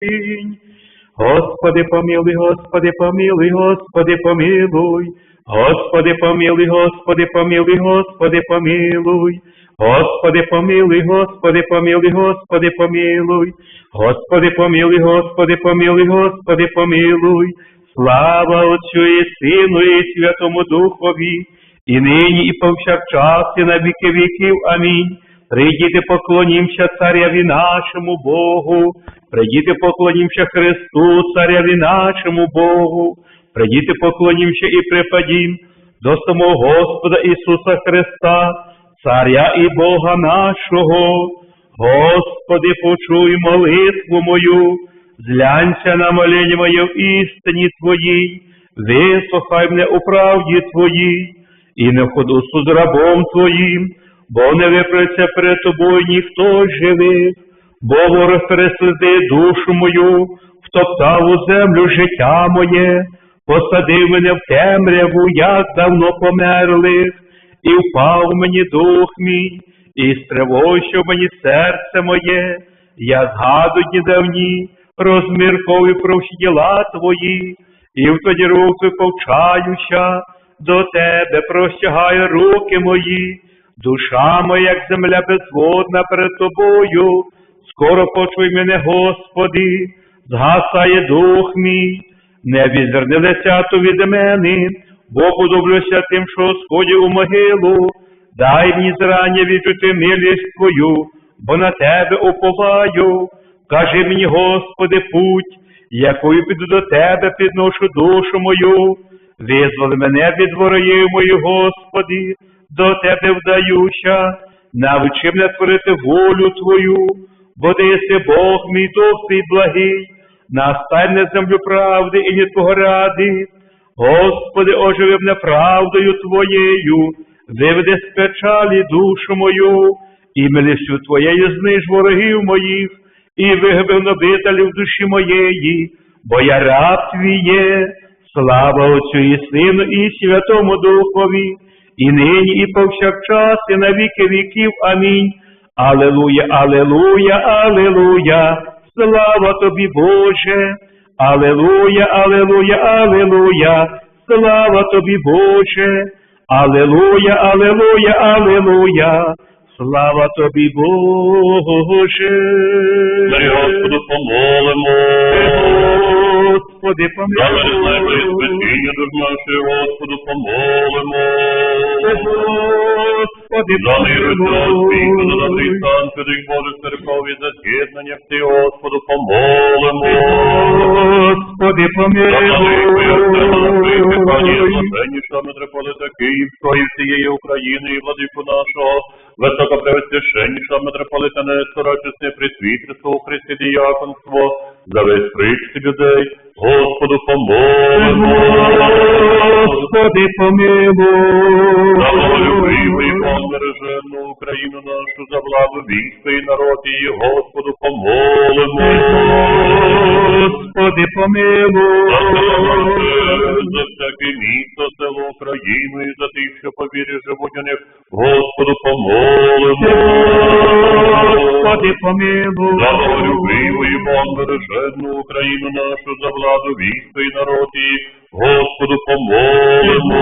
Господи помилуй, Господи помилуй, Господи помилуй. Господи помилуй, Господи помилуй, Господи помилуй. Господи помилуй, Господи помилуй, Господи помилуй. Господи помилуй, Господи помилуй, Господи помилуй. Слава Отцю і Сину, і Святому Духові, і нині, і повсякчас, і на віки віків. Амінь. Прийдіте, поклонімся царяві нашому Богу, прийдіте, поклонімся Христу, царяві нашому Богу, прийдіте, поклонімся і припадім до самого Господа Ісуса Христа, Царя і Бога нашого. Господи, почуй молитву мою, зглянься на моління моє в істині Твоїй, вислухай мене у правді Твоїй, і не ходу з рабом Твоїм, бо не випреться перед тобою ніхто живий, бо ворог пересліди душу мою, втоптав у землю життя моє, посадив мене в темряву, як давно померлих, і впав мені дух мій, і стривожив мені серце моє, я згадую давні, розмірковую про всі діла твої, і в тоді руки повчаюся, до тебе простягаю руки мої. Душа моя, як земля безводна перед тобою, скоро почуй мене, Господи, згасає дух мій, не відверни лисято від мене, бо подоблюся тим, що сходів у могилу, дай мені зрання відчути милість Твою, бо на тебе уповаю. Кажи мені, Господи, путь, якою піду до тебе, підношу душу мою, визволи мене від ворогів моїх, Господи до тебе вдаюся, навчи мене творити волю Твою, бо ти Бог мій дух благий, настань на землю правди і не Твого ради. Господи, оживи мене правдою Твоєю, виведи з печалі душу мою, і милістю Твоєю зниж ворогів моїх, і вигби нобителів душі моєї, бо я раб Твій є, слава Отцю і Сину, і Святому Духові і нині, і повсякчас, і на віки віків. Амінь. Алелуя, Алелуя, Алелуя, слава тобі, Боже. Алелуя, Алелуя, Алелуя, слава тобі, Боже. Алелуя, Алелуя, Алелуя, слава тобі, Боже. Дарі Господу помолимо. Господи, помилуй. Господу помолимо. Господи, За мир усього світу, за добрий помилуй. стан святих Божих церков і за з'єднання всі, Господу помолимо. Господи, помилуй. блаженнішого митрополита Київського і всієї України і владику нашого, високопревосвященнішого митрополита Нестора, чесне присвітерство у Христі діяконство, за весь причти людей, Господу помолимо. Господи, помилуй. За волю і помережену Україну нашу, за владу війська і народ її, Господу помолимо. Господи, помилуй. За всяке місто, село, Україну і за тих, що по вірі живуть у них, Господу помолимо. Господи, помилуй. Волюбиву і бомбережену Україну нашу, за владу війська і народ її, Господу помолимо.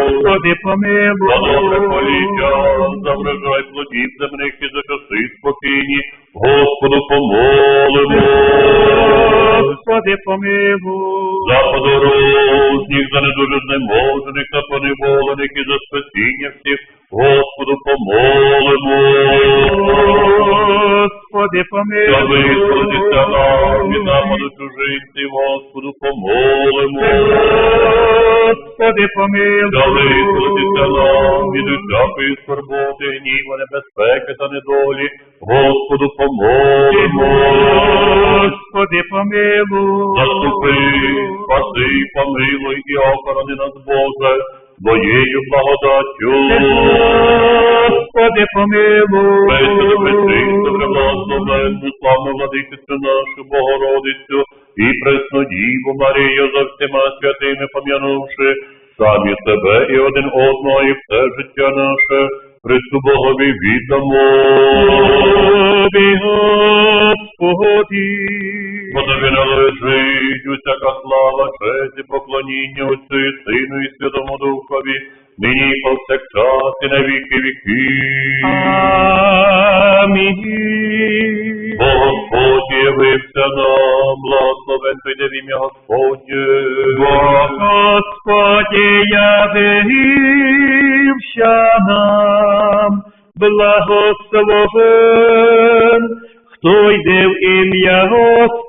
Господи, За добре помилуй. поліття, за врожай плодів земних і за часи спокійні, Господу помолимо. Господи, помилуй. За подорожніх, за недуже знеможених та поневолених і за спасіння всіх, Господу помолимо. Господи, помилуй. За помилуй. висвободиться нам від нападу чужинців, Господу помолимо. Господи, помилуй. дали висвободиться нам від усякої скорботи, гніва, небезпеки та недолі, Господу помолимо. Господи, помилуй. Заступи, спаси, помилуй і охорони нас, Боже, Твоєю благодаттю. Господи, помилуй. Весelu Петрицю, преблагословенну, славну владичицю нашу Богородицю і пресну Діву Марію за всіма святими пом'янувши, самі себе і один одного, і все життя наше, Христу Богові віддамо. Господи. Бо тобі належить усяка слава, честь і поклоніння Отцю і Сину і Святому Духові, нині і повсякчас і на віки віків. Амінь. Бо Господь явився нам, благословен прийде в ім'я Господнє. Бо Господи явився нам, благословен, хто йде в ім'я Господь.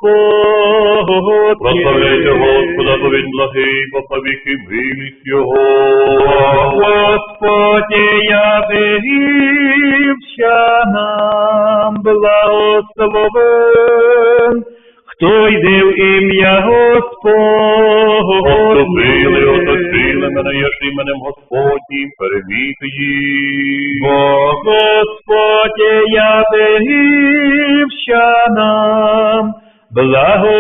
Прославляйте Господа, бо він благий, бо повіки милість Його. Господи явився нам, благословен, хто йде в ім'я Отступили, Отопили, оточили мене, я ж іменем Господнім, переміг їх. Бо Господи явився нам, благословен,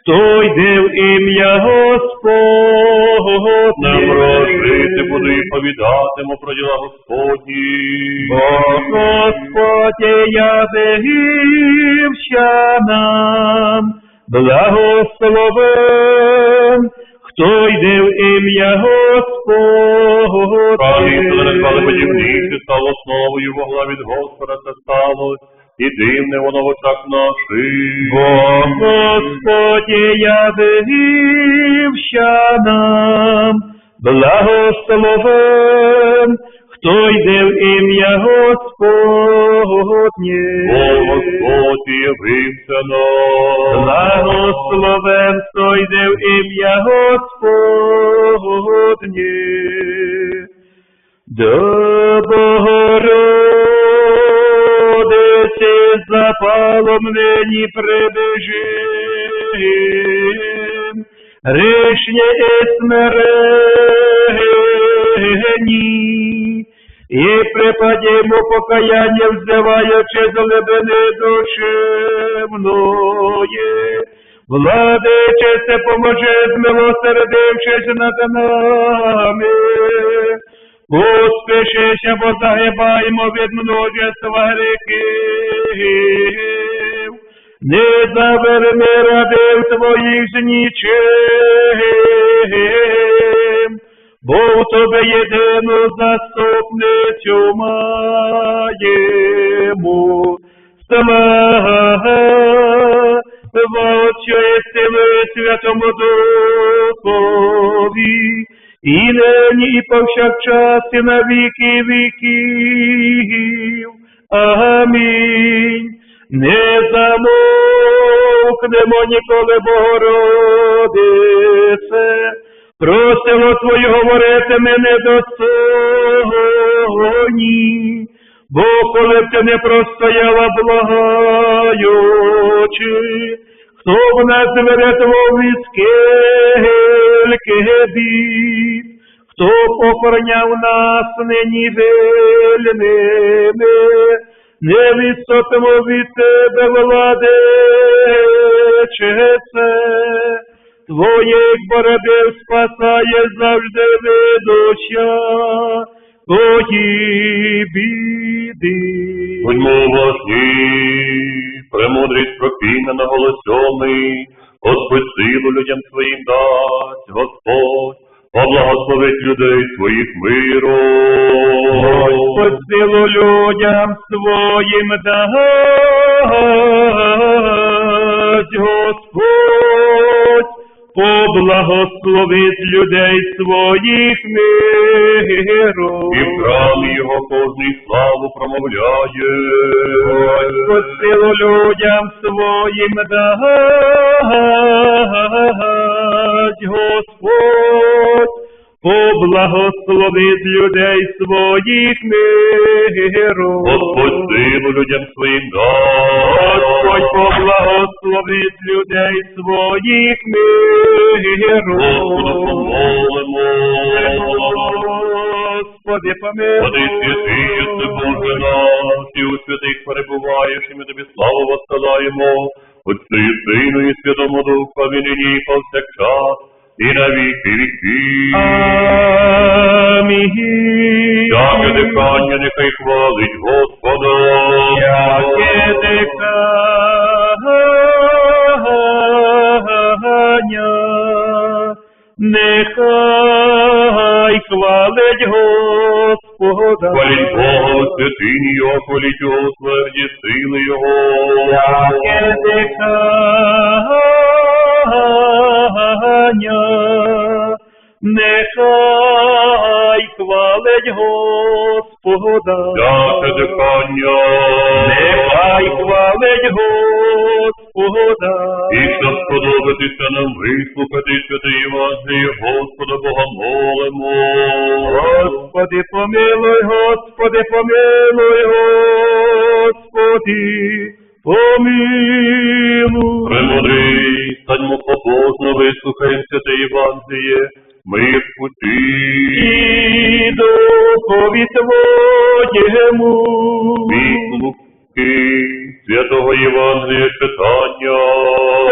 хто йде в ім'я Господнє. Не прожити буду і повідатиму про діла Господні. Бо Господи явився нам, благословен, хто йде в ім'я Господнє. Праві переклали подібниці, стало основою вогла від Господа це стало, і дивне воно в очах наших. Бо Господи явився нам, благословен, хто йде в ім'я Господнє. Бо Господь явився нам. Благословен, хто йде в ім'я Господнє. До Богородиці запалом нині прибежим, ришня і смирені, і припадімо покаяння, взиваючи з глибини душевної. Владичице, поможи, змилосердившись над нами. Успішися, бо загибаємо від множества гріхів. Не заверни рабів твоїх з нічим, бо в тебе єдину заступницю маємо. Слава Отцю і Сину і Святому Духові, і нині, і повсякчас, і на віки віків. Амінь. Не замовкнемо ніколи, Богородице, просимо Твою говорити ми недостойні, бо коли б ти не простояла благаючи, хто б нас врятував скільки бід, хто похороняв нас нині вільними, не відступимо від тебе, владичице, Твоїх бородив спасає завжди ведуща, твої біди. Будьмо уважні, премудрість пропійна на голосьомий, Господь силу людям своїм дасть, Господь, поблагословить людей своїх миром. Господь силу людям своїм дасть, Господь, поблагословить людей своїх миром. І в храмі його кожний славу промовляє. Господь силу людям своїм дасть, Господь, поблагословить людей своїх миром. Господь силу людям своїм дасть. Господь поблагословить людей своїх миром. Господу помолимо. Господи, помилуй. Води святий, єси Боже наш, і у святих перебуваєш, і ми тобі славу воссилаємо. Отцю і Сину, і Святому Духові, нині і повсякчас, віки віки. Амінь. Всяке дихання нехай хвалить Господа. Яке дихання, нехай хвалить Господа. Хваліть Бога у святині Його, хваліть Його у тверді сили Його. Яке дихання, хвалить Господа. Всяке дихання. Нехай хвалить Господа. І щоб сподобатися нам вислухати святе Євангеліє Господа Бога молимо. Господи, помилуй, Господи, помилуй, Господи, помилуй. Премудрий, станьмо побожно, вислухаємо святе Євангеліє, мир пути. І духові Твоєму. Відлуки святого Євангелія читання.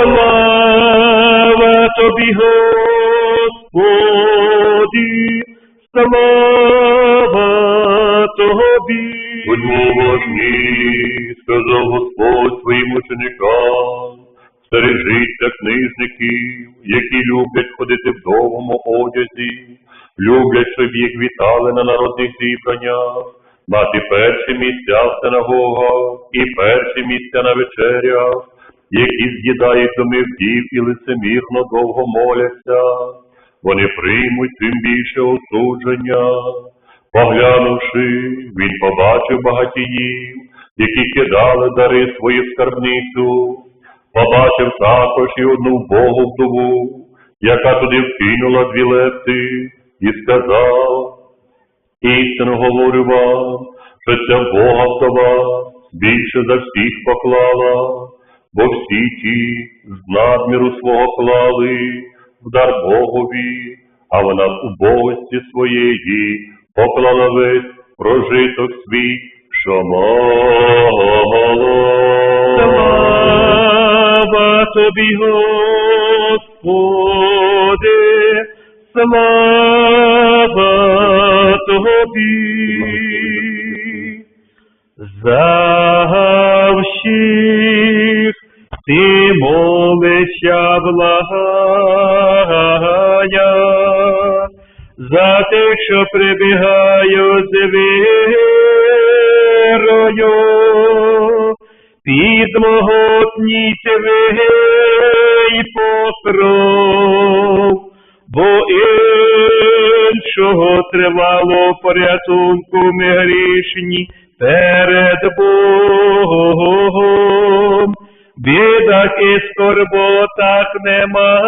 Слава Тобі, Господи, слава люблять, щоб їх вітали на народних зібраннях, мати перші місця в синагогах і перші місця на вечерях, які з'їдають доми вдів і лицемірно довго моляться. Вони приймуть тим більше осудження. Поглянувши, він побачив багатіїв, які кидали дари свої в скарбницю. Побачив також і одну вбогу вдову, яка туди вкинула дві лепти, і сказав, істину говорю вам, що ця Бога вдова більше за всіх поклала, бо всі ті з надміру свого клали в дар Богові, а вона в убогості своєї поклала весь прожиток свій, що мала. Слава Тобі, Господи, слава Тобі. За всіх ти молишся благая, за тих, що прибігають з вірою, під могутній твій покров, бо іншого тривало порятунку ми грішні перед Богом. Бідах і скорботах не маємо,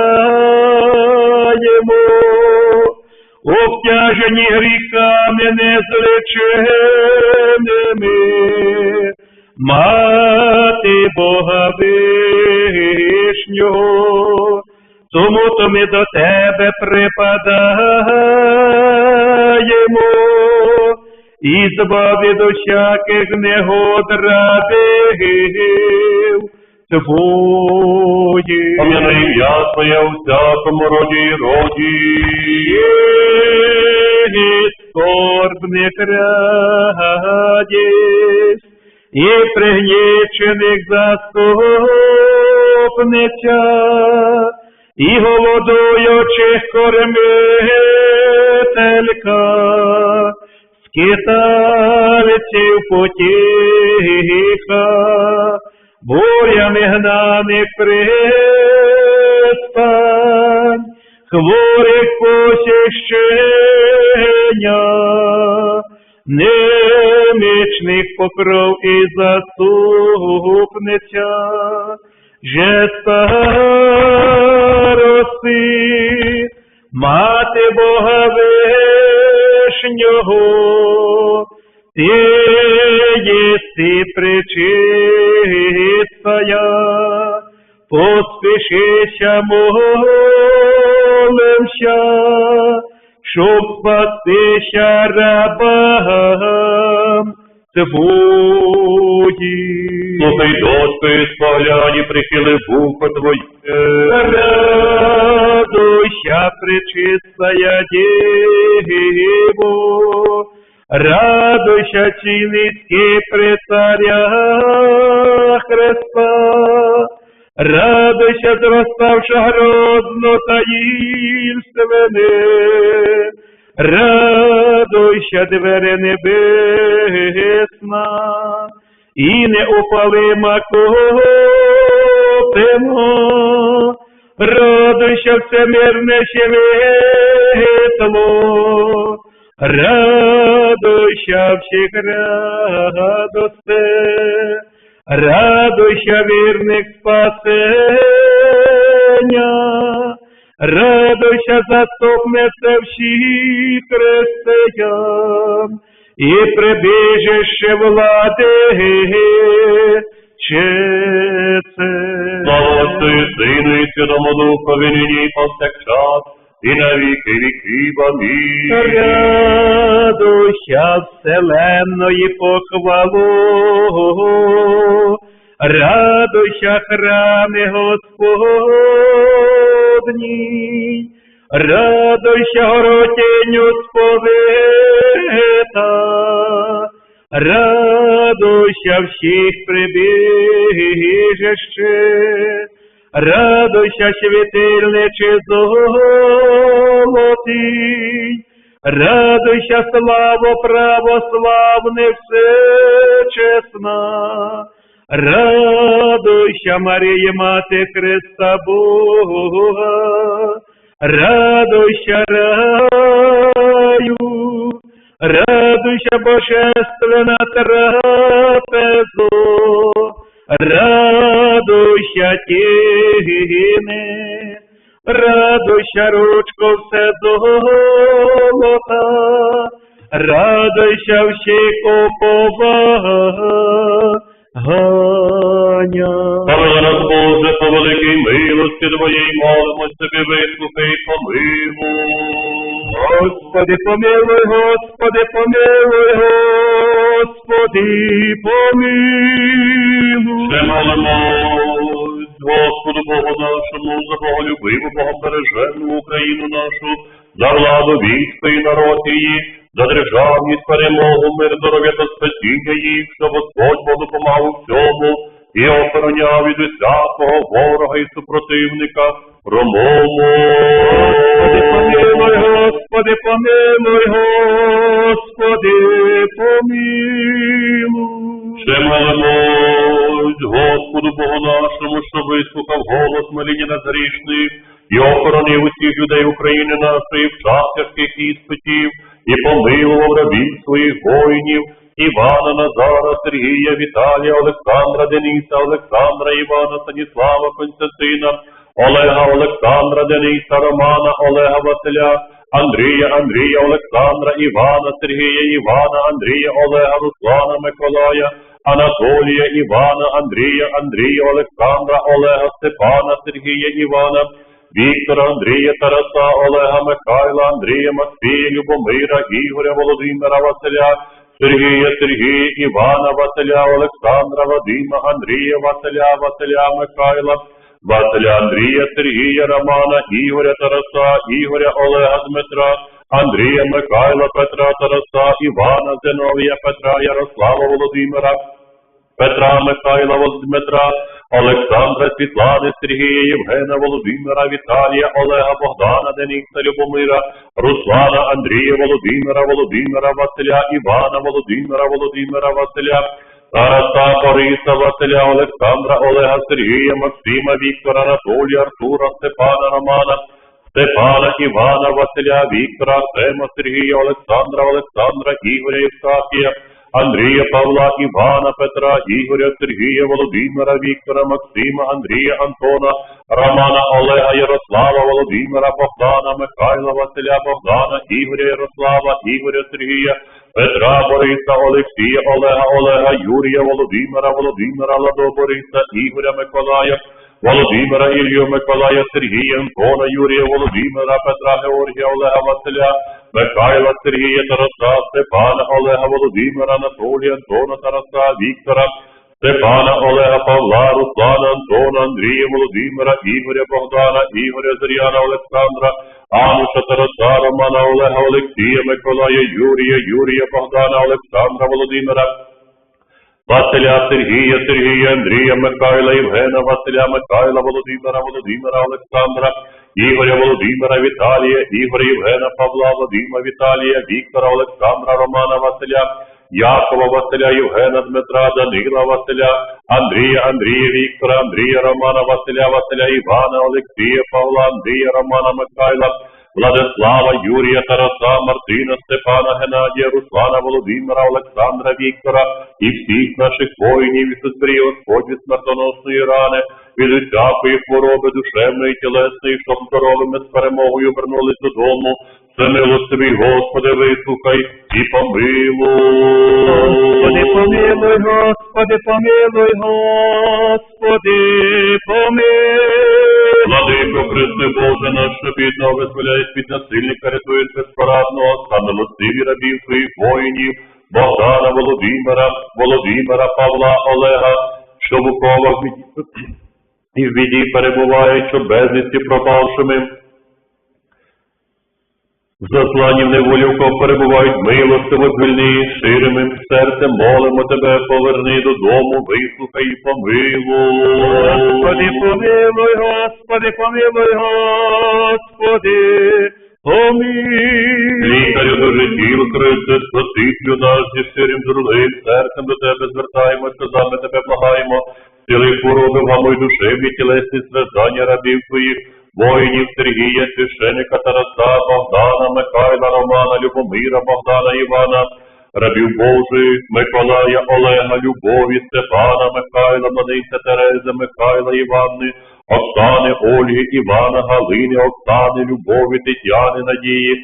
обтяжені гріхами незлеченими, мати Бога вишнього, тому то ми до тебе припадаємо, і збав від усяких негод радив Твої. Пом'яни ім'я Твоє у всякому роді і роді. Скорбних радість, і пригнічених заступниця, і голодуючих кормителька, скитальців потіха, бурями гнаних пристань, хворих посіщення, немічних покров і заступниця, же старости, мати Бога вишнього, ти єси пречистая, поспішися молимся, щоб спастися рабам твоїм. Слухай, дочко, і спогляні, прихили вухо Твоє. Радуйся, пречистая Дево, радуйся, чиницкий при царя Христа, радуйся, зроставша грозно таїнственне, радуйся, двері небесна, і неупалима копимо, радуйся, всемирне світло, радуйся всіх радосте, радуйся, вірних спасення, радуйся, заступниця всіх християн, і прибіжище влади. Слава Отцю і Сину і Святому Духові, нині і повсякчас, і на віки віків. Амінь. Радуйся вселенної похвалу, радуйся храми Господні, радуйся горотінню сповита, радуйся всіх прибіжище, радуйся світильниче золотий, радуйся славу православних всечесна, радуйся, Марія, Мати Христа Бога, радуйся, раю, радуйся, Божественна трапезо, радуйся, тіни, радуйся, ручко все золота, радуйся всіх уповання. Помилуй нас, Боже, по великій милості Твоєї, молимо Тобі, вислухай, помилуй. Господи, помилуй, Господи, помилуй, Господи, помилуй. Ще молимось, Господу Богу нашому, за Боголюбиву, Богобережену Україну нашу, за владу військо і народ її, за державність, перемогу, мир, здоров'я та спасіння їх, що Господь Бог допомагав у всьому і охороняв від усякого ворога і супротивника. Промовмо. Господи, помилуй, Господи, помилуй, Господи, помилуй. Ще молимось, Господу Богу нашому, що вислухав голос моління назарічних і охоронив усіх людей України нашої в час тяжких іспитів, і помилував рабів своїх воїнів, Івана, Назара, Сергія, Віталія, Олександра, Дениса, Олександра, Івана, Станіслава, Константина, Олега, Олександра, Дениса, Романа, Олега, Василя, Андрія, Андрія, Олександра, Івана, Сергія, Івана, Андрія, Олега, Руслана, Миколая, Анатолія, Івана, Андрія, Андрія, Олександра, Олега, Степана, Сергія, Івана, Віктора, Андрія, Тараса, Олега, Михайла, Андрія, Матвія, Любомира, Ігоря, Володимира, Василя, Сергія, Сергія, Івана, Василя, Олександра, Вадима, Андрія, Василя, Василя, Михайла, Василя, Андрія, Сергія, Романа, Ігоря, Тараса, Ігоря, Олега, Дмитра, Андрія, Михайла, Петра, Тараса, Івана, Зиновія, Петра, Ярослава, Володимира, Петра, Михайла, Дмитра, Олександра, Світлани, Сергія, Євгена, Володимира, Віталія, Олега, Богдана, Дениса, Любомира, Руслана, Андрія, Володимира, Володимира, Василя, Івана, Володимира, Володимира, Василя, Тараса, Бориса, Василя, Олександра, Олега, Сергія, Максима, Віктора, Анатолія, Артура, Степана, Романа, Степана, Івана, Василя, Віктора, Артема, Сергія, Олександра, Олександра, Ігоря, Євстафія, Андрія, Павла, Івана, Петра, Ігоря, Сергія, Володимира, Віктора, Максима, Андрія, Антона, Романа, Олега, Ярослава, Володимира, Богдана, Михайла, Василя, Богдана, Ігоря, Ярослава, Ігоря, Сергія, Петра, Бориса, Олексія, Олега, Олега, Юрія, Володимира, Володимира, Ладо, Бориса, Ігоря, Миколая, Володимира, Ілью, Миколая, Сергія, Антона, Юрія, Володимира, Петра, Георгія, Олега, Василя, Михайла, Сергія, Тараса, Степана, Олега, Володимира, Анатолія, Антона, Тараса, Віктора, Степана, Олега, Павла, Руслана, Антона, Андрія, Володимира, Ігоря, Богдана, Ігоря, Зар'яна, Олександра, Ануша, Тараса, Романа, Олега, Олексія, Миколая, Юрія, Юрія, Богдана, Олександра, Володимира, Василя, Сергія, Сергія, Андрія, Михайла, Євгена, Василя, Михайла, Володимира, Володимира, Олександра, Ігоря, Володимира, Віталія, Ігоря, Євгена, Павла, Вадима, Віталія, Віктора, Олександра, Романа, Василя, Якова, Василя, Євгена, Дмитра, Данила, Василя, Андрія, Андрія, Віктора, Андрія, Романа, Василя, Василя, Івана, Олексія, Павла, Андрія, Романа, Михайла, Владислава, Юрія, Тараса, Мартина, Степана, Геннадія, Руслана, Володимира, Олександра, Віктора і всіх наших воїнів, і зберіг Господь від смертоносної рани, від усякої хвороби душевної, тілесної, щоб здоровими з перемогою вернулись додому. Це милостивий, Господи, вислухай і помилуй. Господи, помилуй. Господи, помилуй, Господи, помилуй. Владико, Христи Боже наш, бідного визволяєш від насильника, рятуєш безпорадного, та милостиві рабів своїх воїнів, Богдана, Володимира, Володимира, Павла, Олега, що в уковах біді- і в біді перебувають, що безвісті пропавшими. В засланні в неволі, в кого перебувають милостиво звільни, ширими серцем молимо тебе, поверни додому, вислухай і помилуй. Господи, помилуй, Господи, помилуй, Господи, помилуй. Лікарю до життів, Христе, спасителю наш, зі щирим зрудим серцем до тебе звертаємось, сльозами тебе благаємо, сили хвороби, вгамуй душевні, тілесні страждання рабів твоїх, воїнів Сергія, священика Тараса, Богдана, Михайла, Романа, Любомира, Богдана, Івана, рабів Божих, Миколая, Олега, Любові, Степана, Михайла, Младиця Терези, Михайла, Іванни, Оксани, Ольги, Івана, Галини, Оксани, Любові, Тетяни, Надії,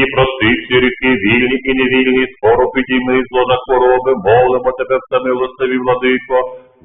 і прости всі ріки, вільні і невільні, скоро підійми зло на хвороби, молимо тебе в самилостиві, владико,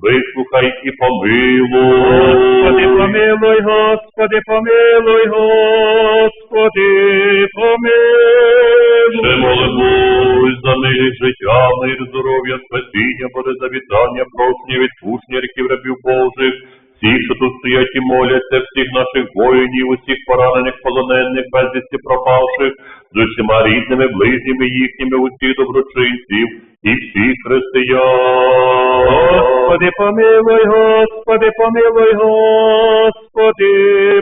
вислухай і помилуй. Господи, помилуй, Господи, помилуй, Господи, Ще помилуй. молимось за милість життя, мир, здоров'я, спасіння, Боже, завітання, прощення, відпущення ріків рабів Божих, всіх, що тут стоять і моляться, всіх наших воїнів, усіх поранених, полонених, безвісті пропавших, з усіма рідними, ближніми їхніми, усіх доброчинців і всіх християн. Господи, помилуй, Господи, помилуй, Господи,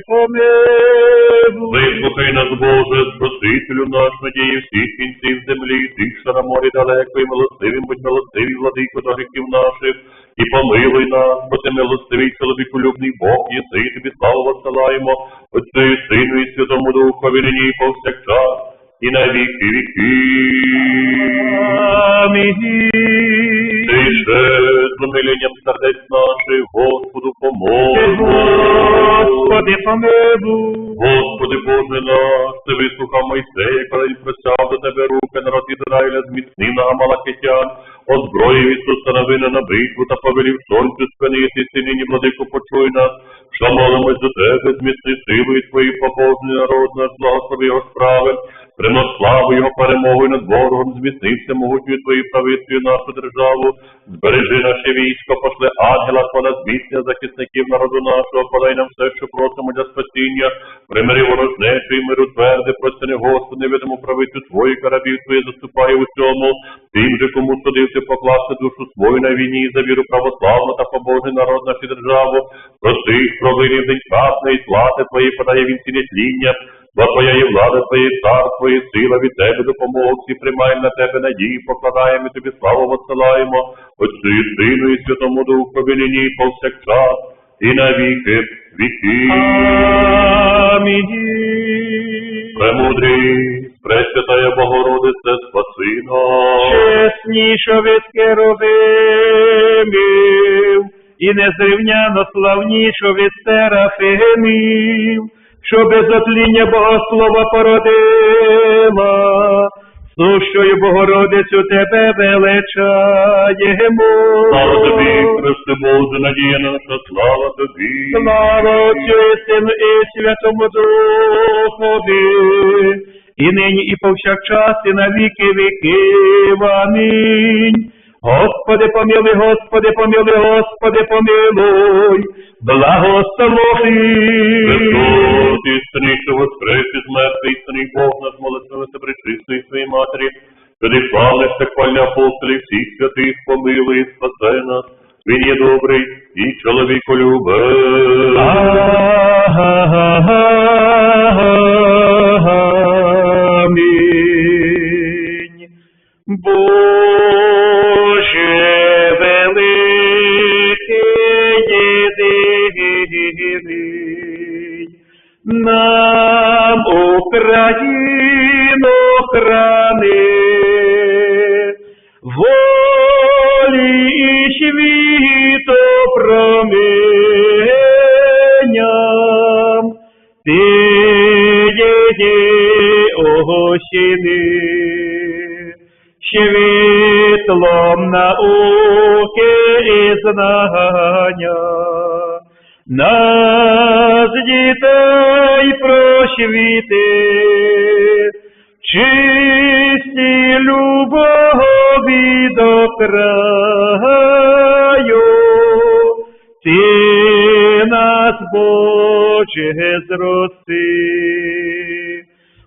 помилуй. Вислухай нас, Боже, Спасителю наш, надії всіх кінців землі, тих, що на морі далеко, і милостивим, будь милостивий, владико до гріхів наших, і помилуй нас, бо ти милостивий, чоловіколюбний Бог, єси, тобі славу воссилаємо, Отцю і Сину і Святому Духові, нині і повсякчас, і на віки віки. Амінь. Ти ще з умиленням сердець наших, Господу помогу. Господи, помилуй. Господи Боже наш, ти вислухав Мойсея, коли він просяв до тебе руки народ Ізраїля, зміцнив на Амалакитян, озброїв Ісуса новина на битву та повелів сонцю спинитися, і нині, владико, почуй нас, що молимось до тебе, зміцни силою твої побожний народ наш, благослови його справи, принос славу його перемогою над ворогом, зміцнився могутньою твоєю правицею нашу державу, збережи наше військо, пошли ангела, понад зміцнення захисників народу нашого, подай нам все, що просимо для спасіння, примири ворожнечу і миру тверди, простяни, Господи, невидиму правицю твою, карабів твої заступає у цьому, тим же, кому судився покласти душу свою на війні за віру православну та побожний народ нашу державу, прости їх провини в день правди і слави твої подає він ці тління, бо твоя є влада, твоє царство, і сила від тебе допомог, всі приймаємо на тебе надії, покладаємо і тобі славу воссилаємо, Отцю і Сину і Святому Духові нині повсякчас, і на віки віки. Амінь. Премудрий, Пресвятая Богородице, спаси нас. Чесніше від керовимів, і незрівняно славніше від серафимів, що без отління Богослова породила, сущою Богородицю тебе величаємо. Слава тобі, Христе Боже, надія наша, слава тобі. Слава Отцю і Сину і Святому Духові, і нині, і повсякчас, і на віки віків. Амінь. Господи помилуй, Господи помилуй, Господи помилуй, благослови. Бог нас молитвилися причистої своїй матері, Тоді славних секвальних апостолів всіх святих помилуй, і спасе нас. Він є добрий і чоловіколюбив. Амінь. Боже і нас дітей просвіти, чисті любові до краю, ти нас, Боже, зрости.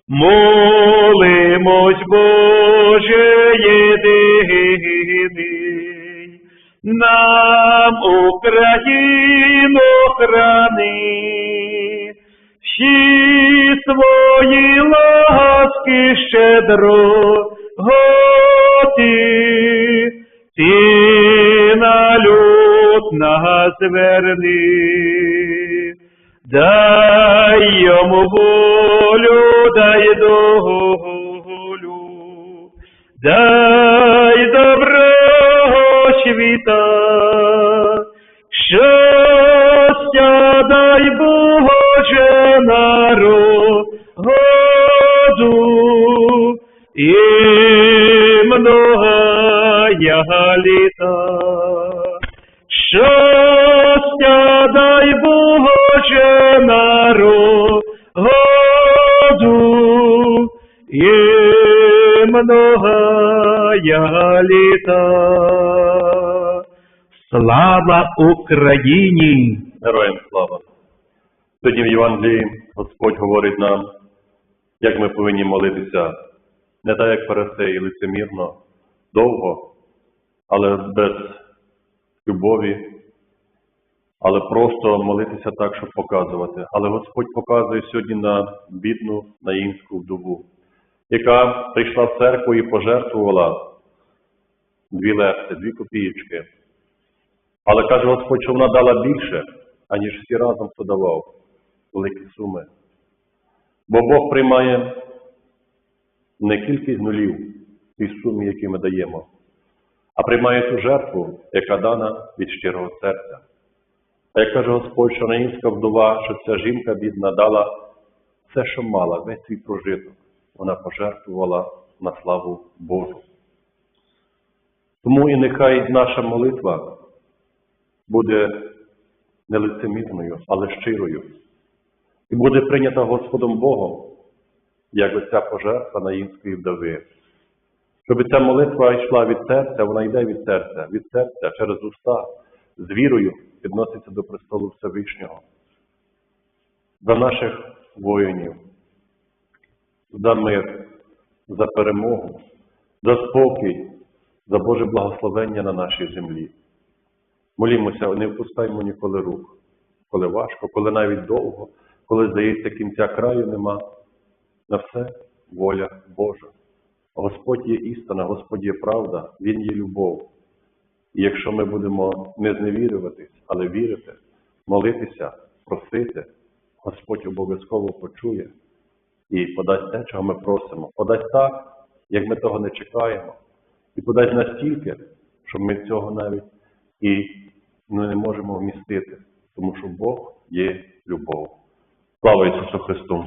Молимось, Боже єдиний, нам Україну храни, всі свої ласки щедро готи, ти на люд нас верни. Дай йому волю, дай долю, дай Shivita Слава Україні! Героям слава. Сьогодні в Євангелії Господь говорить нам, як ми повинні молитися, не так, як фарисеї, лицемірно, довго, але без любові, але просто молитися так, щоб показувати. Але Господь показує сьогодні на бідну наїнську вдову, яка прийшла в церкву і пожертвувала дві лепти, дві копієчки. Але каже Господь, що вона дала більше, аніж всі разом хто давав великі суми. Бо Бог приймає не кількість нулів в тій сумі, які ми даємо, а приймає ту жертву, яка дана від щирого серця. А як каже Господь, що наїнська вдова, що ця жінка бідна дала все, що мала, весь свій прожиток, вона пожертвувала на славу Божу. Тому і нехай наша молитва буде не лицемірною, але щирою. І буде прийнята Господом Богом, як оця пожертва наїнської вдови. Щоб ця молитва йшла від серця, вона йде від серця, від серця через уста, з вірою підноситься до престолу Всевишнього. За наших воїнів, за мир, за перемогу, за спокій, за Боже благословення на нашій землі. Молімося, не впускаймо ніколи рук, коли важко, коли навіть довго, коли, здається, кінця краю нема. На все воля Божа. Господь є істина, Господь є правда, Він є любов. І якщо ми будемо не зневірюватись, але вірити, молитися, просити, Господь обов'язково почує і подасть те, чого ми просимо. Подасть так, як ми того не чекаємо, і подасть настільки, що ми цього навіть і не можемо вмістити, тому що Бог є любов. Слава Ісусу Христу!